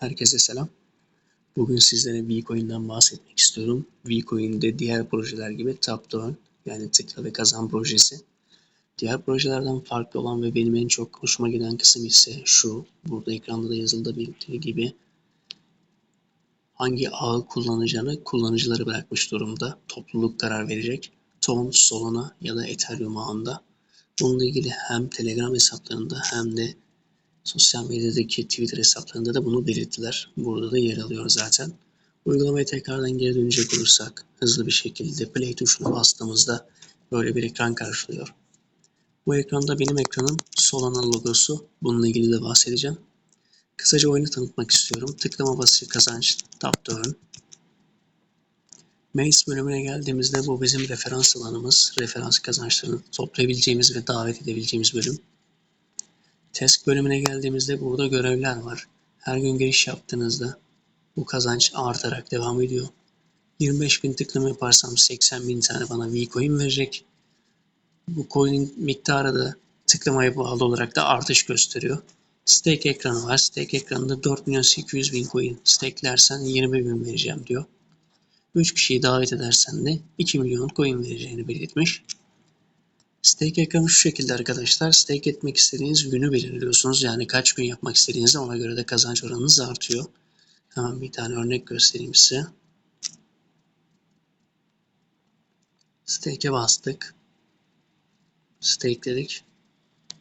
Herkese selam. Bugün sizlere Vcoin'den bahsetmek istiyorum. Vcoin'de diğer projeler gibi down yani tıkla ve kazan projesi. Diğer projelerden farklı olan ve benim en çok hoşuma giden kısım ise şu. Burada ekranda da yazılıda belirttiği gibi hangi ağı kullanacağını kullanıcıları bırakmış durumda. Topluluk karar verecek. Ton, Solana ya da Ethereum ağında. Bununla ilgili hem Telegram hesaplarında hem de Sosyal medyadaki Twitter hesaplarında da bunu belirttiler. Burada da yer alıyor zaten. Uygulamaya tekrardan geri dönecek olursak hızlı bir şekilde play tuşuna bastığımızda böyle bir ekran karşılıyor. Bu ekranda benim ekranım Solana logosu. Bununla ilgili de bahsedeceğim. Kısaca oyunu tanıtmak istiyorum. Tıklama basışı kazanç, top turn. Maze bölümüne geldiğimizde bu bizim referans alanımız. Referans kazançlarını toplayabileceğimiz ve davet edebileceğimiz bölüm. Task bölümüne geldiğimizde burada görevler var. Her gün giriş yaptığınızda bu kazanç artarak devam ediyor. 25 bin tıklama yaparsam 80 bin tane bana V-Coin verecek. Bu coin'in miktarı da tıklamaya bağlı olarak da artış gösteriyor. Stake ekranı var. Stake ekranında 4 milyon 800 bin coin stakelersen 20 bin vereceğim diyor. 3 kişiyi davet edersen de 2 milyon coin vereceğini belirtmiş. Stake ekranı şu şekilde arkadaşlar. Stake etmek istediğiniz günü belirliyorsunuz. Yani kaç gün yapmak istediğinizde ona göre de kazanç oranınız artıyor. Hemen bir tane örnek göstereyim size. Stake'e bastık. Stake'ledik.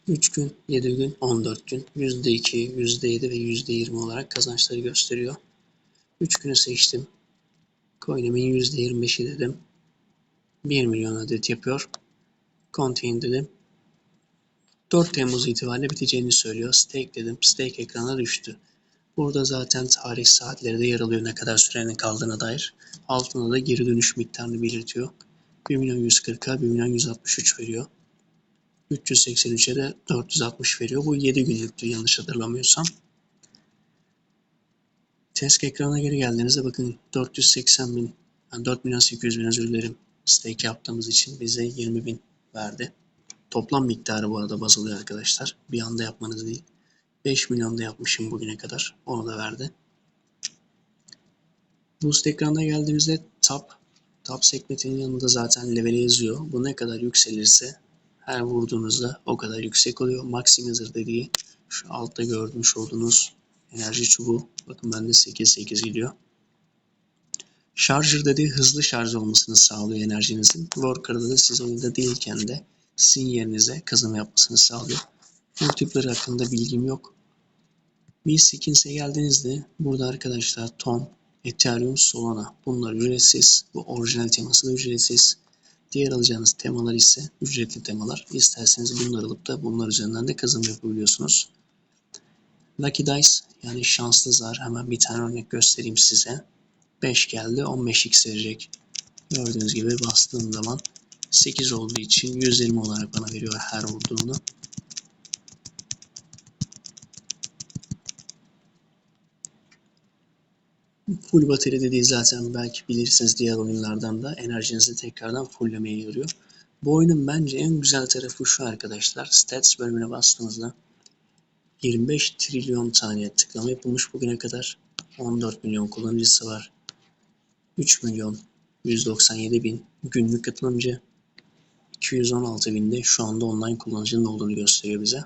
3 gün, 7 gün, 14 gün, %2, %7 ve %20 olarak kazançları gösteriyor. 3 günü seçtim. Coin'imin %25'i dedim. 1 milyon adet yapıyor. Continue dedim. 4 Temmuz itibariyle biteceğini söylüyor. Stake dedim. Stake ekrana düştü. Burada zaten tarih saatleri de yer alıyor ne kadar sürenin kaldığına dair. Altında da geri dönüş miktarını belirtiyor. 1 milyon 140'a 1 milyon 163 veriyor. 383'e de 460 veriyor. Bu 7 günlüktü yanlış hatırlamıyorsam. Test ekranına geri geldiğinizde bakın 480 bin, yani 4 milyon 800 bin özür dilerim. Stake yaptığımız için bize 20 bin verdi. Toplam miktarı bu arada baz alıyor arkadaşlar. Bir anda yapmanız değil. 5 milyonda yapmışım bugüne kadar. Onu da verdi. Boost ekranına geldiğimizde top. Top segmentinin yanında zaten level yazıyor. Bu ne kadar yükselirse her vurduğunuzda o kadar yüksek oluyor. Maximizer dediği şu altta görmüş olduğunuz enerji çubuğu. Bakın bende 8-8 gidiyor. Charger dediği hızlı şarj olmasını sağlıyor enerjinizin. Worker'da da siz oyunda değilken de sizin yerinize kazanım yapmasını sağlıyor. Bu hakkında bilgim yok. Bir Skins'e geldiğinizde burada arkadaşlar Tom, Ethereum, Solana bunlar ücretsiz. Bu orijinal teması da ücretsiz. Diğer alacağınız temalar ise ücretli temalar. İsterseniz bunları alıp da bunlar üzerinden de kazanım yapabiliyorsunuz. Lucky Dice yani şanslı zar hemen bir tane örnek göstereyim size. 5 geldi 15x verecek. Gördüğünüz gibi bastığım zaman 8 olduğu için 120 olarak bana veriyor her vurduğunda. Full batarya dediği zaten belki bilirsiniz diğer oyunlardan da enerjinizi tekrardan fulllemeye yarıyor. Bu oyunun bence en güzel tarafı şu arkadaşlar. Stats bölümüne bastığınızda 25 trilyon tane tıklama yapılmış bugüne kadar. 14 milyon kullanıcısı var. 3 milyon 197 bin günlük katılımcı 216 binde şu anda online kullanıcının olduğunu gösteriyor bize.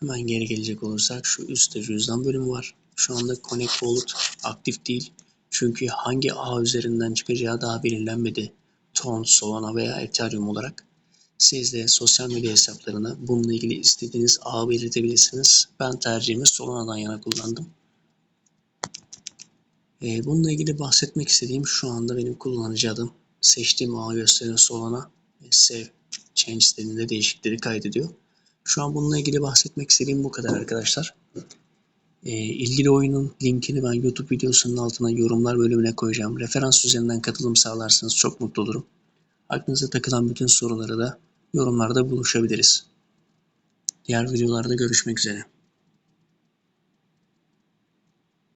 Hemen geri gelecek olursak şu üstte cüzdan bölümü var. Şu anda Connect Wallet aktif değil. Çünkü hangi ağ üzerinden çıkacağı daha belirlenmedi. Tron, Solana veya Ethereum olarak. Siz de sosyal medya hesaplarına bununla ilgili istediğiniz ağı belirtebilirsiniz. Ben tercihimi Solana'dan yana kullandım. Ee, bununla ilgili bahsetmek istediğim şu anda benim kullanıcı adım. Seçtiğim ağı gösteren Solana Save Change dediğinde değişiklikleri kaydediyor. Şu an bununla ilgili bahsetmek istediğim bu kadar arkadaşlar. Ee, ilgili oyunun linkini ben YouTube videosunun altına yorumlar bölümüne koyacağım. Referans üzerinden katılım sağlarsanız çok mutlu olurum. Aklınıza takılan bütün soruları da yorumlarda buluşabiliriz. Diğer videolarda görüşmek üzere.